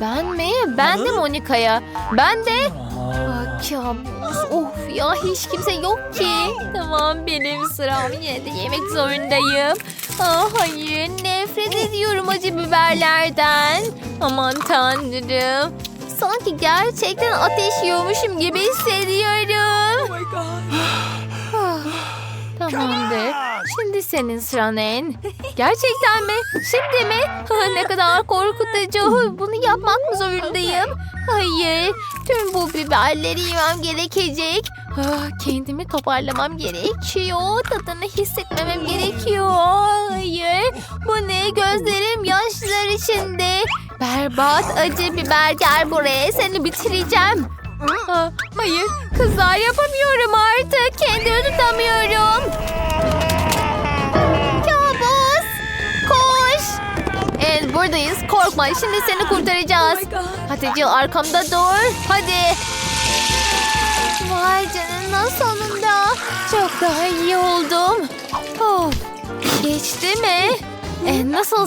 Ben mi? Ben de Monika'ya. Ben de... Ah, kabus. Of ya hiç kimse yok ki. Tamam benim sıram. Yine de yemek zorundayım. Ah hayır nefret ediyorum acı biberlerden. Aman tanrım. Sanki gerçekten ateş yiyormuşum gibi hissediyorum. Ah, Tamamdır. Şimdi senin sıran en. Gerçekten mi? Şimdi mi? Ne kadar korkutucu. Bunu yapmak mı zorundayım? Hayır. Tüm bu biberleri yemem gerekecek. Kendimi toparlamam gerekiyor. Tadını hissetmemem gerekiyor. Hayır. Bu ne? Gözlerim yaşlar içinde. Berbat acı biber gel buraya. Seni bitireceğim. Hayır. Kızlar yapamıyorum artık. Kendimi tutamıyorum. Buradayız. Korkma. Şimdi seni kurtaracağız. Hadi Jill arkamda dur. Hadi. Vay canına sonunda. Çok daha iyi oldum. Of. Geçti mi? E, nasıl